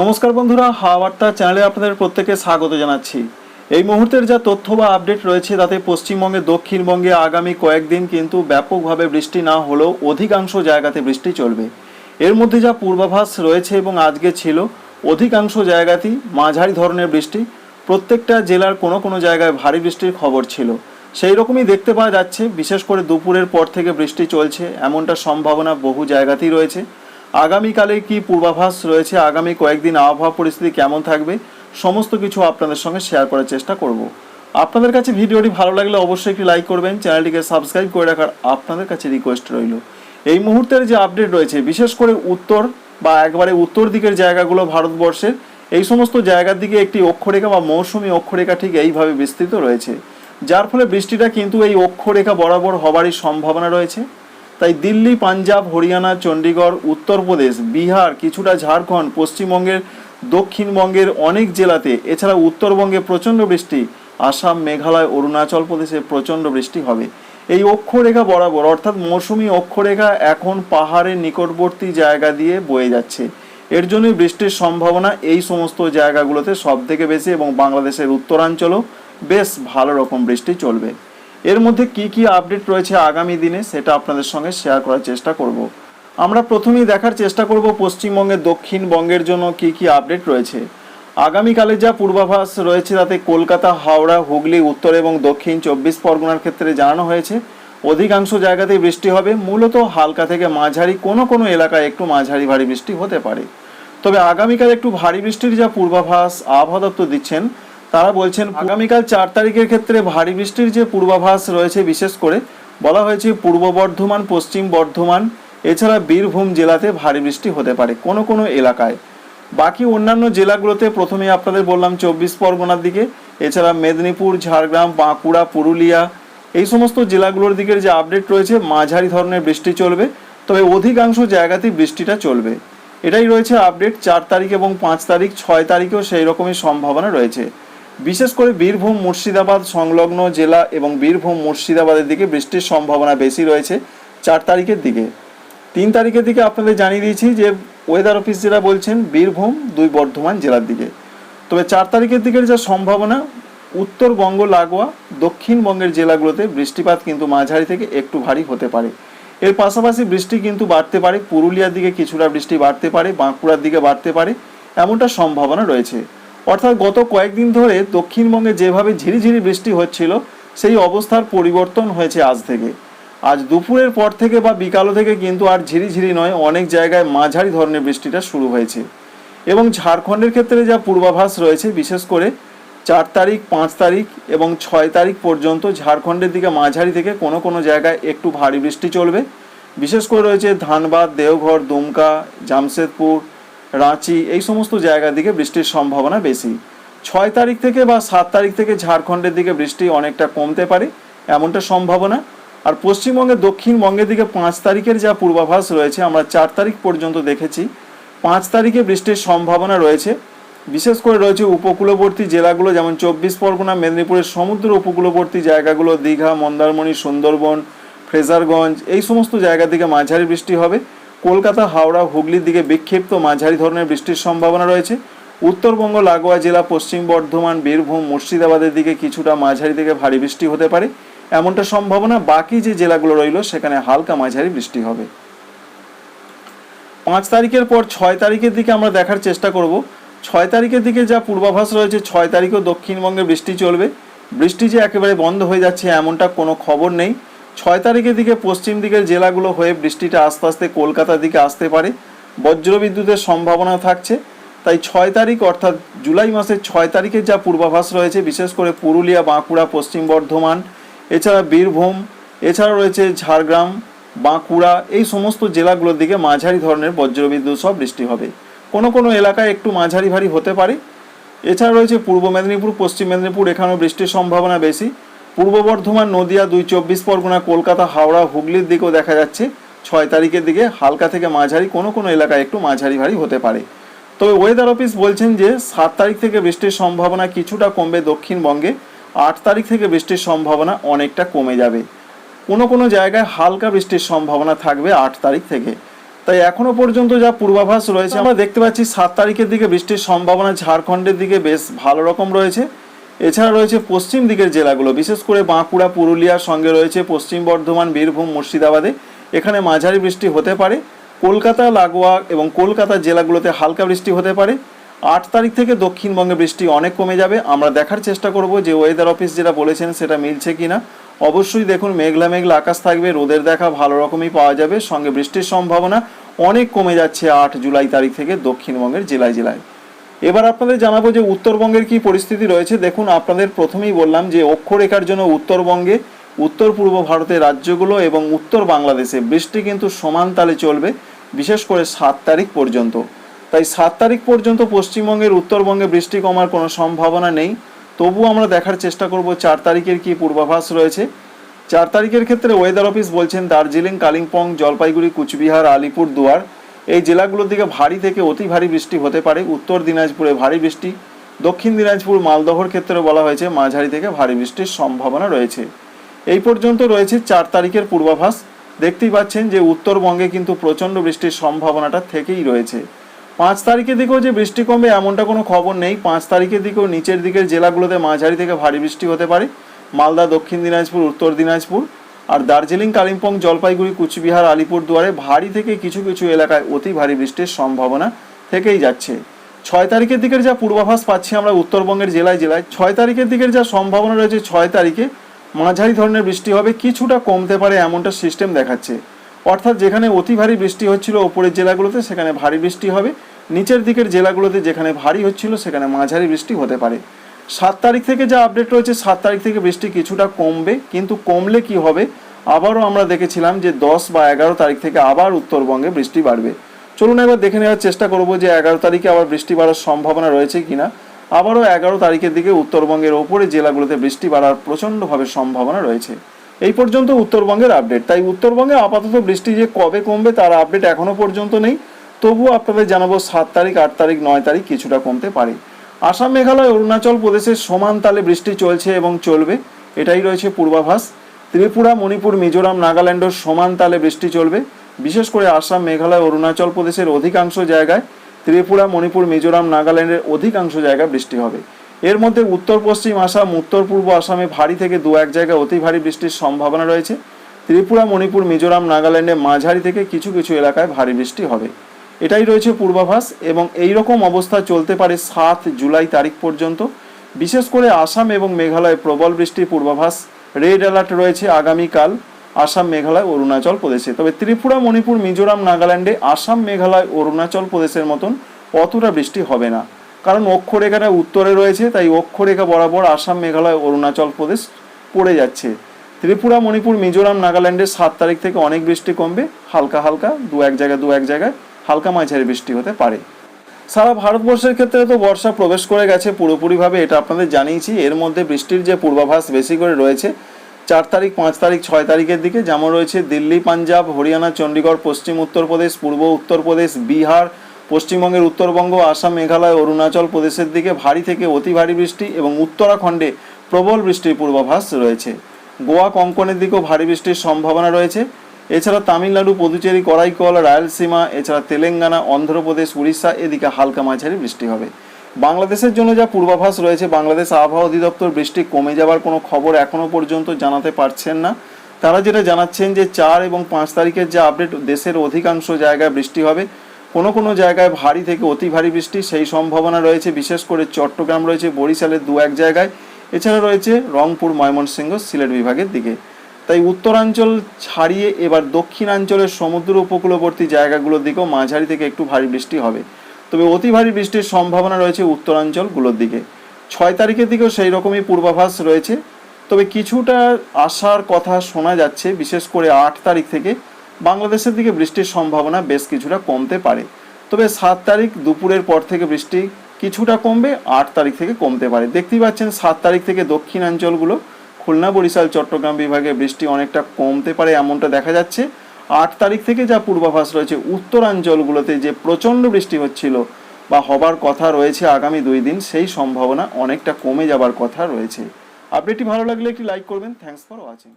নমস্কার বন্ধুরা, হাওয়া বার্তা চ্যানেলে আপনাদের প্রত্যেকে স্বাগত জানাচ্ছি। এই মুহূর্তের যা তথ্য বা আপডেট রয়েছে তাতে পশ্চিমবঙ্গে, দক্ষিণবঙ্গে আগামী কয়েকদিন কিন্তু ব্যাপকভাবে বৃষ্টি না হলেও অধিকাংশ জায়গাতে বৃষ্টি চলবে। এর মধ্যে যা পূর্বাভাস রয়েছে এবং আজকে ছিল, অধিকাংশ জায়গাতেই মাঝারি ধরনের বৃষ্টি। প্রত্যেকটা জেলার কোনো কোনো জায়গায় ভারী বৃষ্টির খবর ছিল। সেই রকমই দেখতে পাওয়া যাচ্ছে, বিশেষ করে দুপুরের পর থেকে বৃষ্টি চলছে, এমনটা সম্ভাবনা বহু জায়গাতেই রয়েছে। আগামীকালে কি পূর্বাভাস রয়েছে? আগামী কয়েকদিন আবহাওয়া পরিস্থিতি কেমন থাকবে? সমস্ত কিছু আপনাদের সঙ্গে শেয়ার করার চেষ্টা করব। আপনাদের কাছে ভিডিওটি ভালো লাগলে অবশ্যই একটি লাইক করবেন, চ্যানেলটিকে সাবস্ক্রাইব করে রাখার আপনাদের কাছে রিকোয়েস্ট রইল। এই মুহূর্তের যে আপডেট রয়েছে, বিশেষ করে উত্তর বা একবারে উত্তর দিকের জায়গাগুলো ভারতবর্ষের, এই সমস্ত জায়গার দিকে একটি অক্ষরেখা বা মৌসুমি অক্ষরেখা ঠিক এইভাবে বিস্তৃত রয়েছে। যার ফলে বৃষ্টিটা কিন্তু এই অক্ষরেখা বরাবর হবারই সম্ভাবনা রয়েছে। তাই দিল্লি, পাঞ্জাব, হরিয়ানা চণ্ডীগড় উত্তরপ্রদেশ, বিহার, কিছুটা ঝাড়খণ্ড, পশ্চিমবঙ্গের দক্ষিণবঙ্গের অনেক জেলাতে, এছাড়া উত্তরবঙ্গে প্রচণ্ড বৃষ্টি, আসাম, মেঘালয়, অরুণাচল প্রদেশে প্রচণ্ড বৃষ্টি হবে। এই অক্ষরেখা বরাবর, অর্থাৎ মৌসুমি অক্ষরেখা এখন পাহাড়ের নিকটবর্তী জায়গা দিয়ে বয়ে যাচ্ছে। এর জন্যই বৃষ্টির সম্ভাবনা এই সমস্ত জায়গাগুলোতে সব থেকে বেশি এবং বাংলাদেশের উত্তরাঞ্চলও বেশ ভালো রকম বৃষ্টি চলবে। এর মধ্যে কি কি আপডেট রয়েছে আগামী দিনে সেটা আপনাদের সঙ্গে শেয়ার করার চেষ্টা করব। আমরা প্রথমেই দেখার চেষ্টা করব পশ্চিমবঙ্গের দক্ষিণবঙ্গের জন্য কি কি আপডেট রয়েছে। আগামীকালে যা পূর্বাভাস রয়েছে তাতে কলকাতা, হাওড়া, হুগলি, উত্তর এবং দক্ষিণ চব্বিশ পরগনার ক্ষেত্রে জানানো হয়েছে। অধিকাংশ জায়গাতেই বৃষ্টি হবে। মূলত হালকা থেকে মাঝারি কোনো কোনো এলাকায় একটু মাঝারি ভারী বৃষ্টি হতে পারে। তবে আগামীকাল একটু ভারী বৃষ্টির যা পূর্বাভাস আবহাওয়া দপ্তর দিচ্ছেন তারা বলছেন, আগামীকাল চার তারিখের ক্ষেত্রে ভারী বৃষ্টির যে পূর্বাভাস রয়েছে, বিশেষ করে বলা হয়েছে পূর্ব বর্ধমান, পশ্চিম বর্ধমান, এছাড়া বীরভূম জেলাতে ভারী বৃষ্টি হতে পারে কোনো কোনো এলাকায়। বাকি অন্যান্য জেলাগুলোতে প্রথমে আপনাদের বললাম চব্বিশ পরগনার দিকে, এছাড়া মেদিনীপুর, ঝাড়গ্রাম, বাঁকুড়া, পুরুলিয়া, এই সমস্ত জেলাগুলোর দিকের যে আপডেট রয়েছে, মাঝারি ধরনের বৃষ্টি চলবে, তবে অধিকাংশ জায়গাতেই বৃষ্টিটা চলবে। এটাই রয়েছে আপডেট, চার তারিখ এবং পাঁচ তারিখ, ছয় তারিখেও সেই রকমই সম্ভাবনা রয়েছে। বিশেষ করে বীরভূম, মুর্শিদাবাদ সংলগ্ন জেলা এবং বীরভূম, মুর্শিদাবাদের দিকে বৃষ্টির সম্ভাবনা বেশি রয়েছে চার তারিখের দিকে। তিন তারিখের দিকে আপনাদের জানিয়ে দিয়েছি যে ওয়েদার অফিস যেটা বলছেন, বীরভূম, দুই বর্ধমান জেলার দিকে। তবে চার তারিখের দিকের যা সম্ভাবনা উত্তরবঙ্গ লাগোয়া দক্ষিণবঙ্গের জেলাগুলোতে বৃষ্টিপাত কিন্তু মাঝারি থেকে একটু ভারী হতে পারে। এর পাশাপাশি বৃষ্টি কিন্তু বাড়তে পারে, পুরুলিয়ার দিকে কিছুটা বৃষ্টি বাড়তে পারে, বাঁকুড়ার দিকে বাড়তে পারে, এমনটা সম্ভাবনা রয়েছে। অর্থাৎ গত কয়েকদিন ধরে দক্ষিণবঙ্গে যেভাবে ঝিরিঝিরি বৃষ্টি হচ্ছিল, সেই অবস্থার পরিবর্তন হয়েছে আজ থেকে। আজ দুপুরের পর থেকে বা বিকাল থেকে কিন্তু আর ঝিরিঝিরি নয়, অনেক জায়গায় মাঝারি ধরনের বৃষ্টিটা শুরু হয়েছে। এবং ঝাড়খণ্ডের ক্ষেত্রে যা পূর্বাভাস রয়েছে, বিশেষ করে চার তারিখ, পাঁচ তারিখ এবং ছয় তারিখ পর্যন্ত ঝাড়খণ্ডের দিকে মাঝারি থেকে কোনো কোনো জায়গায় একটু ভারী বৃষ্টি চলবে। বিশেষ করে রয়েছে ধানবাদ, দেওঘর, দুমকা, জামশেদপুর রাঁচি, এই সমস্ত জায়গার দিকে বৃষ্টির সম্ভাবনা বেশি। ছয় তারিখ থেকে বা সাত তারিখ থেকে ঝাড়খণ্ডের দিকে বৃষ্টি অনেকটা কমতে পারে, এমনটা সম্ভাবনা। আর পশ্চিমবঙ্গের দক্ষিণবঙ্গের দিকে পাঁচ তারিখের যা পূর্বাভাস রয়েছে, আমরা চার তারিখ পর্যন্ত দেখেছি, পাঁচ তারিখে বৃষ্টির সম্ভাবনা রয়েছে। বিশেষ করে রয়েছে উপকূলবর্তী জেলাগুলো, যেমন চব্বিশ পরগনা, মেদিনীপুরের সমুদ্র উপকূলবর্তী জায়গাগুলো, দীঘা, মন্দারমণি, সুন্দরবন, ফ্রেজারগঞ্জ, এই সমস্ত জায়গার দিকে মাঝারি বৃষ্টি হবে। কলকাতা, হাওড়া, হুগলির দিকে বিক্ষিপ্ত মাঝারি ধরনের বৃষ্টির সম্ভাবনা রয়েছে। উত্তরবঙ্গ, লাগোয়া জেলা, পশ্চিম বর্ধমান, বীরভূম, মুর্শিদাবাদের দিকে কিছুটা মাঝারি থেকে ভারী বৃষ্টি হতে পারে। এমনটা সম্ভাবনা বাকি যে জেলাগুলো রইল, সেখানে হালকা মাঝারি বৃষ্টি হবে। পাঁচ তারিখের পর ছয় তারিখের দিকে আমরা দেখার চেষ্টা করব। ছয় তারিখের দিকে যা পূর্বাভাস রয়েছে, ছয় তারিখেও দক্ষিণবঙ্গে বৃষ্টি চলবে। বৃষ্টি যে একেবারে বন্ধ হয়ে যাচ্ছে, এমনটা কোনো খবর নেই। ছয় তারিখের দিকে পশ্চিম দিকের জেলাগুলো হয়ে বৃষ্টিটা আস্তে আস্তে কলকাতার দিকে আসতে পারে। বজ্রবিদ্যুতের সম্ভাবনা থাকছে। তাই ছয় তারিখ অর্থাৎ জুলাই মাসের ছয় তারিখের যা পূর্বাভাস রয়েছে, বিশেষ করে পুরুলিয়া, বাঁকুড়া, পশ্চিম বর্ধমান, এছাড়া বীরভূম, এছাড়া রয়েছে ঝাড়গ্রাম, বাঁকুড়া, এই সমস্ত জেলাগুলোর দিকে মাঝারি ধরনের বজ্রবিদ্যুৎ সব বৃষ্টি হবে। কোনো কোনো এলাকায় একটু মাঝারি ভারী হতে পারে। এছাড়া রয়েছে পূর্ব মেদিনীপুর, পশ্চিম মেদিনীপুর, এখানেও বৃষ্টির সম্ভাবনা বেশি। পূর্ব বর্ধমান, নদিয়া, দুই চব্বিশ পরগনা, কলকাতা, হাওড়া, হুগলির দিকেও দেখা যাচ্ছে। ছয় তারিখের দিকে হালকা থেকে মাঝারি, কোনো কোনো এলাকায় একটু মাঝারি ভারী হতে পারে। তবে ওয়েদার অফিস বলছেন যে, সাত তারিখ থেকে বৃষ্টির সম্ভাবনা কিছুটা কমবে দক্ষিণবঙ্গে। আট তারিখ থেকে বৃষ্টির সম্ভাবনা অনেকটা কমে যাবে। কোনো কোনো জায়গায় হালকা বৃষ্টির সম্ভাবনা থাকবে আট তারিখ থেকে। তাই এখনও পর্যন্ত যা পূর্বাভাস রয়েছে, আমরা দেখতে পাচ্ছি সাত তারিখের দিকে বৃষ্টির সম্ভাবনা ঝাড়খণ্ডের দিকে বেশ ভালো রকম রয়েছে। এছাড়া রয়েছে পশ্চিম দিকের জেলাগুলো, বিশেষ করে বাঁকুড়া, পুরুলিয়ার সঙ্গে রয়েছে পশ্চিম বর্ধমান, বীরভূম, মুর্শিদাবাদে। এখানে মাঝারি বৃষ্টি হতে পারে। কলকাতা, লাগোয়া এবং কলকাতা জেলাগুলোতে হালকা বৃষ্টি হতে পারে। আট তারিখ থেকে দক্ষিণবঙ্গে বৃষ্টি অনেক কমে যাবে। আমরা দেখার চেষ্টা করব যে ওয়েদার অফিস যেটা বলেছেন সেটা মিলছে কিনা। অবশ্যই দেখুন, মেঘলা মেঘলা আকাশ থাকবে, রোদের দেখা ভালো রকমই পাওয়া যাবে। সঙ্গে বৃষ্টির সম্ভাবনা অনেক কমে যাচ্ছে আট জুলাই তারিখ থেকে দক্ষিণবঙ্গের জেলায় জেলায়। এবার আপনাদের জানাব যে উত্তরবঙ্গের কি পরিস্থিতি রয়েছে। দেখুন, আপনাদের প্রথমেই বললাম যে অক্ষরেখার জন্য উত্তরবঙ্গে উত্তর পূর্ব ভারতের রাজ্যগুলো এবং উত্তর বাংলাদেশে বৃষ্টি কিন্তু সমান তালে চলবে, বিশেষ করে সাত তারিখ পর্যন্ত। তাই সাত তারিখ পর্যন্ত পশ্চিমবঙ্গের উত্তরবঙ্গে বৃষ্টি কমার কোনো সম্ভাবনা নেই। তবু আমরা দেখার চেষ্টা করব চার তারিখের কি পূর্বাভাস রয়েছে। চার তারিখের ক্ষেত্রে ওয়েদার অফিস বলছেন দার্জিলিং, কালিম্পং, জলপাইগুড়ি, কুচবিহার আলিপুর দুয়ার এই জেলাগুলোর দিকে ভারী থেকে অতি ভারী বৃষ্টি হতে পারে। উত্তর দিনাজপুরে ভারী বৃষ্টি, দক্ষিণ দিনাজপুর মালদহর ক্ষেত্রে বলা হয়েছে মাঝারি থেকে ভারী বৃষ্টির সম্ভাবনা রয়েছে। এই পর্যন্ত রয়েছে চার তারিখের পূর্বাভাস। দেখতেই পাচ্ছেন যে উত্তরবঙ্গে কিন্তু প্রচণ্ড বৃষ্টির সম্ভাবনাটা থেকেই রয়েছে। পাঁচ তারিখের দিকেও যে বৃষ্টি কমবে এমনটা কোনো খবর নেই। পাঁচ তারিখের দিকেও নিচের দিকের জেলাগুলোতে মাঝারি থেকে ভারী বৃষ্টি হতে পারে। মালদা, দক্ষিণ দিনাজপুর, উত্তর দিনাজপুর আর দার্জিলিং, কালিম্পং, জলপাইগুড়ি, কুচবিহার আলিপুর দুয়ারে ভারী থেকে কিছু কিছু এলাকায় অতি ভারী বৃষ্টির সম্ভাবনা থেকেই যাচ্ছে। ছয় তারিখের দিকের যা পূর্বাভাস পাচ্ছি আমরা উত্তরবঙ্গের জেলায় জেলায়, ছয় তারিখের দিকের যা সম্ভাবনা রয়েছে ছয় তারিখে, মাঝারি ধরনের বৃষ্টি হবে, কিছুটা কমতে পারে এমনটা সিস্টেম দেখাচ্ছে। অর্থাৎ যেখানে অতি ভারী বৃষ্টি হচ্ছিল ওপরের জেলাগুলোতে, সেখানে ভারী বৃষ্টি হবে। নিচের দিকের জেলাগুলোতে যেখানে ভারী হচ্ছিল, সেখানে মাঝারি বৃষ্টি হতে পারে। সাত তারিখ থেকে যা আপডেট রয়েছে, সাত তারিখ থেকে বৃষ্টি কিছুটা কমবে, কিন্তু কমলে কি হবে? আবারও আমরা দেখেছিলাম যে দশ বা এগারো তারিখ থেকে আবার উত্তরবঙ্গে বৃষ্টি বাড়বে। চলুন এবার দেখে নেওয়ার চেষ্টা করব যে এগারো তারিখে আবার বৃষ্টি বাড়ার সম্ভাবনা রয়েছে কিনা। আবারও এগারো তারিখের দিকে উত্তরবঙ্গের ওপরে জেলাগুলোতে বৃষ্টি বাড়ার প্রচণ্ডভাবে সম্ভাবনা রয়েছে। এই পর্যন্ত উত্তরবঙ্গের আপডেট তাই উত্তরবঙ্গে আপাতত বৃষ্টি যে কবে কমবে তার আপডেট এখনও পর্যন্ত নেই। তবুও আপনাদের জানাব সাত তারিখ, আট তারিখ, নয় তারিখ কিছুটা কমতে পারে। আসাম মেঘালয় অরুণাচল প্রদেশের সমান তালে বৃষ্টি চলছে এবং চলবে। এটাই রয়েছে পূর্বাভাস। ত্রিপুরা, মণিপুর, মিজোরাম, নাগাল্যান্ডের সমান তালে বৃষ্টি চলবে। বিশেষ করে আসাম, মেঘালয়, অরুণাচল প্রদেশের অধিকাংশ জায়গায় ত্রিপুরা, মণিপুর, মিজোরাম, নাগাল্যান্ডের অধিকাংশ জায়গায় বৃষ্টি হবে। এর মধ্যে উত্তর, পশ্চিম আসাম, উত্তর, পূর্ব আসামে ভারী থেকে দু এক জায়গায় অতি ভারী বৃষ্টির সম্ভাবনা রয়েছে। ত্রিপুরা, মণিপুর, মিজোরাম নাগাল্যান্ডে মাঝারি থেকে কিছু কিছু এলাকায় ভারী বৃষ্টি হবে। এটাই রয়েছে পূর্বাভাস এবং এই রকম অবস্থা চলতে পারে সাত জুলাই তারিখ পর্যন্ত। বিশেষ করে আসাম এবং মেঘালয়ে প্রবল বৃষ্টির পূর্বাভাস। রেড অ্যালার্ট রয়েছে আগামীকাল আসাম, মেঘালয়, অরুণাচল প্রদেশে। তবে ত্রিপুরা, মণিপুর, মিজোরাম, নাগাল্যান্ডে আসাম, মেঘালয়, অরুণাচল প্রদেশের মতন অতটা বৃষ্টি হবে না। কারণ অক্ষরেখাটা উত্তরে রয়েছে, তাই অক্ষরেখা বরাবর আসাম, মেঘালয়, অরুণাচল প্রদেশ পড়ে যাচ্ছে। ত্রিপুরা, মণিপুর, মিজোরাম, নাগাল্যান্ডে সাত তারিখ থেকে অনেক বৃষ্টি কমবে। হালকা হালকা দু এক জায়গায়, দু এক জায়গায় হালকা মাঝারি বৃষ্টি হতে পারে। সারা ভারতবর্ষের ক্ষেত্রে তো বর্ষা প্রবেশ করে গেছে পুরোপুরিভাবে, এটা আপনাদের জানিয়েছি। এর মধ্যে বৃষ্টির যে পূর্বাভাস বেশি করে রয়েছে, চার তারিখ, পাঁচ তারিখ, ছয় তারিখের দিকে যেমন রয়েছে দিল্লি, পাঞ্জাব, হরিয়ানা চণ্ডীগড় পশ্চিম উত্তরপ্রদেশ, পূর্ব উত্তরপ্রদেশ, বিহার, পশ্চিমবঙ্গের উত্তরবঙ্গ, আসাম, মেঘালয়, অরুণাচল প্রদেশের দিকে ভারী থেকে অতি ভারী বৃষ্টি এবং উত্তরাখণ্ডে প্রবল বৃষ্টির পূর্বাভাস রয়েছে। গোয়া, কঙ্কনের দিকেও ভারী বৃষ্টির সম্ভাবনা রয়েছে। এছাড়া তামিলনাড়ু পুদুচেরি করাইকল রায়লসীমা এছাড়া তেলেঙ্গানা, অন্ধ্রপ্রদেশ, উড়িষ্যা, এদিকে হালকা মাঝারি বৃষ্টি হবে। বাংলাদেশের জন্য যা পূর্বাভাস রয়েছে, বাংলাদেশ আবহাওয়া অধিদপ্তর বৃষ্টি কমে যাবার কোনো খবর এখনও পর্যন্ত জানাতে পারছেন না। তারা যেটা জানাচ্ছেন যে চার এবং পাঁচ তারিখের যে আপডেট, দেশের অধিকাংশ জায়গায় বৃষ্টি হবে। কোনো কোনো জায়গায় ভারী থেকে অতি ভারী বৃষ্টি, সেই সম্ভাবনা রয়েছে। বিশেষ করে চট্টগ্রাম রয়েছে, বরিশালের দু এক জায়গায়। এছাড়া রয়েছে রংপুর, ময়মনসিংহ, সিলেট বিভাগের দিকে। তাই উত্তরাঞ্চল ছাড়িয়ে এবার দক্ষিণাঞ্চলের সমুদ্র উপকূলবর্তী জায়গাগুলোর দিকেও মাঝারি থেকে একটু ভারী বৃষ্টি হবে। তবে অতি ভারী বৃষ্টির সম্ভাবনা রয়েছে উত্তরাঞ্চলগুলোর দিকে। ছয় তারিখের দিকেও সেই রকমই পূর্বাভাস রয়েছে। তবে কিছুটা আসার কথা শোনা যাচ্ছে, বিশেষ করে আট তারিখ থেকে। বাংলাদেশের দিকে বৃষ্টির সম্ভাবনা বেশ কিছুটা কমতে পারে। তবে সাত তারিখ দুপুরের পর থেকে বৃষ্টি কিছুটা কমবে, আট তারিখ থেকে কমতে পারে। দেখতেই পাচ্ছেন সাত তারিখ থেকে দক্ষিণাঞ্চলগুলো খুলনা, বরিশাল, চট্টগ্রাম বিভাগে বৃষ্টি অনেকটা কমতে পারে এমনটা দেখা যাচ্ছে। আট তারিখ থেকে যা পূর্বাভাস রয়েছে, উত্তরাঞ্চলগুলোতে যে প্রচণ্ড বৃষ্টি হচ্ছিল বা হবার কথা রয়েছে আগামী দুই দিন, সেই সম্ভাবনা অনেকটা কমে যাবার কথা রয়েছে। আপডেটটি ভালো লাগলে একটি লাইক করবেন। Thanks for watching.